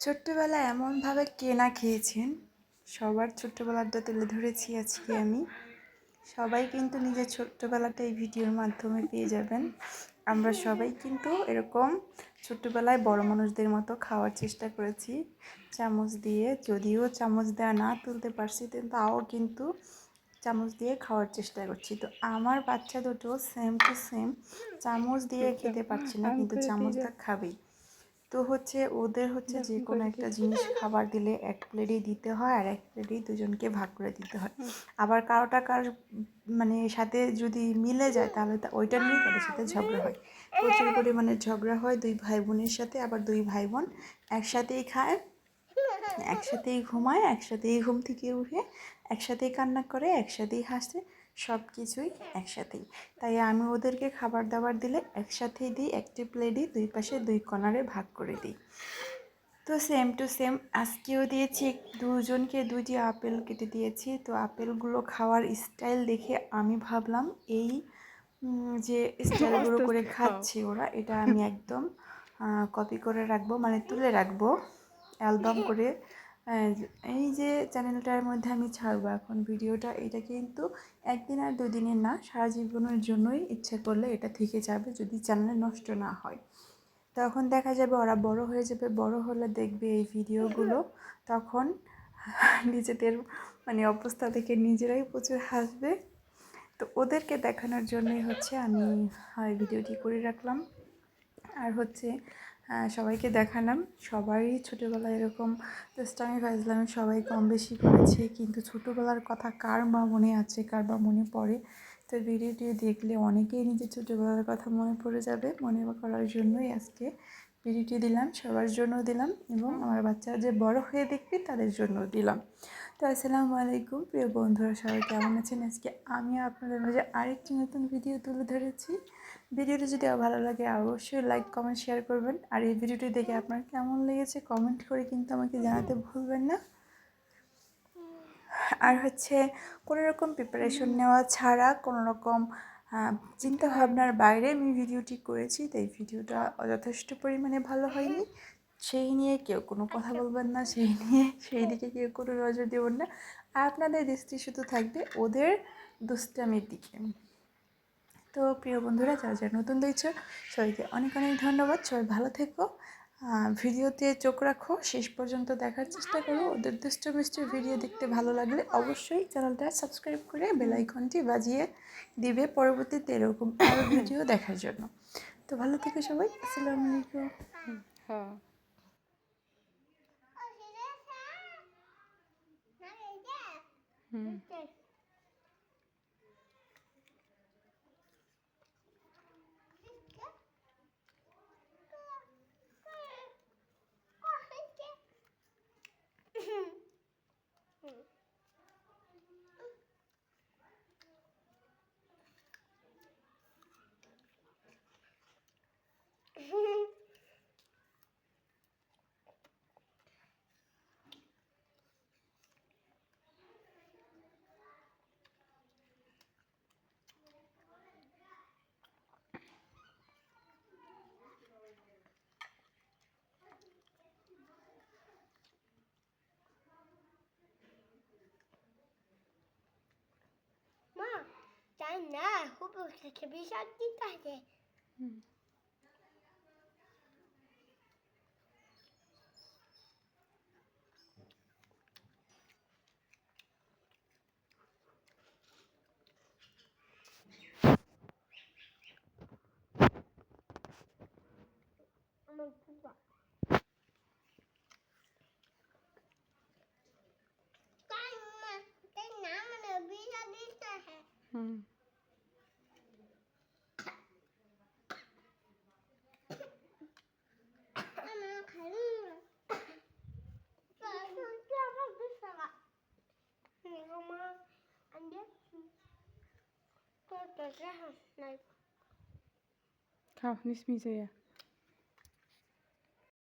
ছোট্টবেলায় এমনভাবে কে না খেয়েছেন? সবার ছোট্টবেলাটা তুলে ধরেছি আজকে আমি। সবাই কিন্তু নিজের ছোট্টবেলাটা এই ভিডিওর মাধ্যমে পেয়ে যাবেন। আমরা সবাই কিন্তু এরকম ছোট্টবেলায় বড় মানুষদের মতো খাওয়ার চেষ্টা করেছি। চামচ দিয়ে যদিও চামচ দেওয়া না তুলতে পারছি তাও কিন্তু চামচ দিয়ে খাওয়ার চেষ্টা করছি। তো আমার বাচ্চা দুটো সেম টু সেম চামচ দিয়ে খেতে পারছি না কিন্তু চামচটা খাবেই। তো হচ্ছে ওদের হচ্ছে যে কোনো একটা জিনিস খাবার দিলে এক প্লেটই দিতে হয় আর এক প্লেটই দুজনকে ভাগ করে দিতে হয়। আবার কারোটা কার মানে সাথে যদি মিলে যায় তাহলে তা ওইটা নিয়ে তাদের সাথে ঝগড়া হয়। প্রচুর পরিমাণে ঝগড়া হয় দুই ভাই বোনের সাথে আবার দুই ভাই বোন একসাথেই খায় একসাথেই ঘুমায় একসাথেই ঘুম থেকে উঠে একসাথেই কান্না করে একসাথেই হাসে সব কিছুই একসাথেই। তাই আমি ওদেরকে খাবার দাবার দিলে একসাথেই দিই একটি প্লেটই দুই পাশে দুই কর্নারে ভাগ করে দিই। তো সেম টু সেম আজকেও দিয়েছি দুজনকে দুটি আপেল কেটে দিয়েছি। তো আপেলগুলো খাওয়ার স্টাইল দেখে আমি ভাবলাম এই যে স্টাইলগুলো করে খাচ্ছে ওরা এটা আমি একদম কপি করে রাখব মানে তুলে রাখব। অ্যালবাম করে এই যে চ্যানেলটার মধ্যে আমি ছাড়বো এখন ভিডিওটা, এটা কিন্তু একদিন আর দুদিনের না, সারা জীবনের জন্যই ইচ্ছে করলে এটা থেকে যাবে যদি চ্যানেল নষ্ট না হয়। তখন দেখা যাবে ওরা বড় হয়ে যাবে, বড় হলে দেখবে এই ভিডিওগুলো। তখন নিজেদের মানে অবস্থা থেকে নিজেরাই প্রচুর হাসবে। তো ওদেরকে দেখানোর জন্যই হচ্ছে আমি ভিডিওটি করে রাখলাম। আর হচ্ছে সবাইকে দেখালাম। সবাই ছোটোবেলায় এরকম দুষ্টামি ফাজলামি সবাই কম বেশি করেছে, কিন্তু ছোটোবেলার কথা কার বা মনে আছে, কার বা মনে পড়ে? তো ভিডিওটি দেখলে অনেকেই নিজের ছোটোবেলার কথা মনে পড়ে যাবে। মনে করার জন্যই আজকে ভিডিওটি দিলাম, সবার জন্য দিলাম এবং আমার বাচ্চারা যে বড় হয়ে দেখবে তাদের জন্য দিলাম। তো আসসালামু আলাইকুম, প্রিয় বন্ধুরা, সবাই কেমন আছেন? আজকে আমি আপনাদের মাঝে আরেকটি নতুন ভিডিও তুলে ধরেছি। ভিডিওটি যদি ভালো লাগে, অবশ্যই লাইক কমেন্ট শেয়ার করবেন। আর এই ভিডিওটি দেখে আপনার কেমন লেগেছে কমেন্ট করে কিন্তু আমাকে জানাতে ভুলবেন না। আর হচ্ছে, কোনো রকম প্রিপারেশন নেওয়া ছাড়া কোনো রকম চিন্তাভাবনার বাইরে আমি ভিডিওটি করেছি, তাই ভিডিওটা যথেষ্ট পরিমাণে ভালো হয়নি। সেই নিয়ে কেউ কোনো কথা বলবেন না সেই নিয়ে সেই দিকে কেউ কোনো নজর দেবেন না। আর আপনাদের দৃষ্টি শুধু থাকবে ওদের দুষ্টামির দিকে। তো প্রিয় বন্ধুরা যারা যারা নতুন দেখছ সবাইকে অনেক অনেক ধন্যবাদ। সবাই ভালো থেকো। ভিডিওতে চোখ রাখো। শেষ পর্যন্ত দেখার চেষ্টা করো। ওদের দুষ্ট মিষ্টির ভিডিও দেখতে ভালো লাগলে অবশ্যই চ্যানেলটা সাবস্ক্রাইব করে বেলাইকনটি বাজিয়ে দিবে পরবর্তীতে এরকম আরও ভিডিও দেখার জন্য। তো ভালো থেকো সবাই। আসসালামু আলাইকুম। হ্যাঁ। 嗯。তাই না খুব খেতে বিষাদ দিতে আছে হুম আমার বাবা তাই না তাই না মানে বিষাদ দিতে আছে হুম আমার Komm, nicht miese hier.